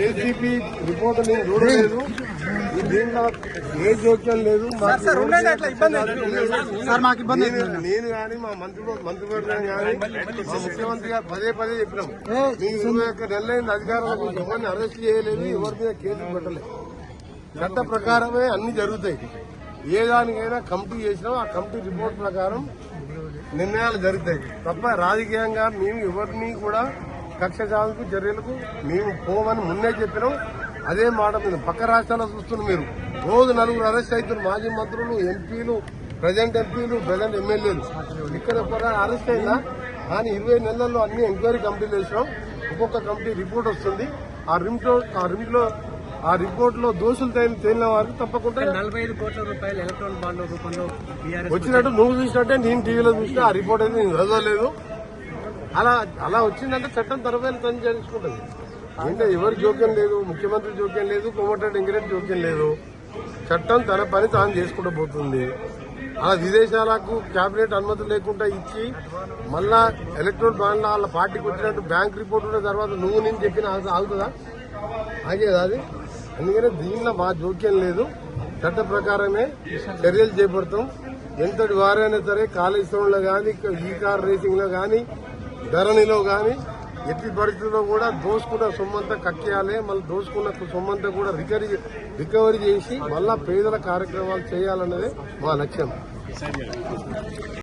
ACP report నేను చూడలేదు ఈ దీంట్లో ఏ జోక్యం లేదు. మాకు సార్ మాకు ఇబ్బంది నేను- నేను కానీ మా మంత్రి మంత్రివర్గం కానీ మా ముఖ్యమంత్రి గారు పదే పదే చెప్పినాం. మీకు ఇరవై ఒక్క నెలలైన అధికారులకు ఎవరిని అరెస్ట్ చేయలేదు ఎవరి మీద కేసులు పెట్టలేదు. చట్ట ప్రకారమే అన్ని జరుగుతాయి. ఏ దానికైనా కమిటీ చేసినా ఆ కమిటీ రిపోర్ట్ ప్రకారం నిర్ణయాలు జరుగుతాయి. తప్ప రాజకీయంగా మేము ఎవరిని కూడా కక్ష సాధనకు చర్యలకు మేము పోమని మున్నే చెప్పినాం. అదే మాట మీద పక్క రాష్ట్రాల్లో చూస్తున్నారు మీరు. రోజు నలుగురు అరెస్ట్ అవుతున్నారు. మాజీ మంత్రులు ఎంపీలు ప్రజెంట్ ఎంపీలు ప్రజెంట్ ఎమ్మెల్యేలు. ఇక్కడ ఒక అరెస్ట్ అయినా కానీ ఇరవై నెలల్లో అన్ని ఎంక్వైరీ కమిటీలు వేసినాం ఒక్కొక్క కమిటీ రిపోర్ట్ వస్తుంది. ఆ రిమ్లో ఆ రిమ్లో ఆ రిపోర్ట్లో దోషులు తేలి తేలిన వారికి తప్పకుండా నలభై ఐదు కోట్ల రూపాయలు ఎలక్ట్రానిక్ బాండ్ల రూపంలో వచ్చినట్టు నువ్వు చూసినట్టే నేను టీవీలో చూసినా ఆ రిపోర్ట్ అయితే నేను చదవలేదు. అలా అలా వచ్చిందంటే చట్టం తరఫైన తను చేసుకుంటుంది అంటే ఎవరి జోక్యం లేదు ముఖ్యమంత్రి జోక్యం లేదు కోమటిరెడ్డి ఇంకరెడ్డి జోక్యం లేదు. చట్టం తన పని తాను చేసుకుంటూ పోతుంది. అలా విదేశాలకు క్యాబినెట్ అనుమతి లేకుండా ఇచ్చి మళ్ళా ఎలక్ట్రోల్ బాండ్ల వాళ్ళ పార్టీకి వచ్చినట్టు బ్యాంక్ రిపోర్ట్ ఉన్న తర్వాత నువ్వు నేను చెప్పిన ఆగుతుందా? ఆగేదా అది? అందుకనే దీనిలో మా జోక్యం లేదు. చట్ట ప్రకారమే చర్యలు చేపడతాం. ఎంతటి వారైనా సరే కాళేశ్వరంలో కానీ ఈ కార్ రేసింగ్లో కానీ ధరణిలో కానీ ఎట్టి పరిస్థితుల్లో కూడా దోసుకున్న సొమ్మంతా కక్కేయాలి మళ్ళీ దోసుకున్న సొమ్మంతా కూడా రికవరీ రికవరీ చేసి మళ్ళా పేదల కార్యక్రమాలు చేయాలన్నదే మా లక్ష్యం.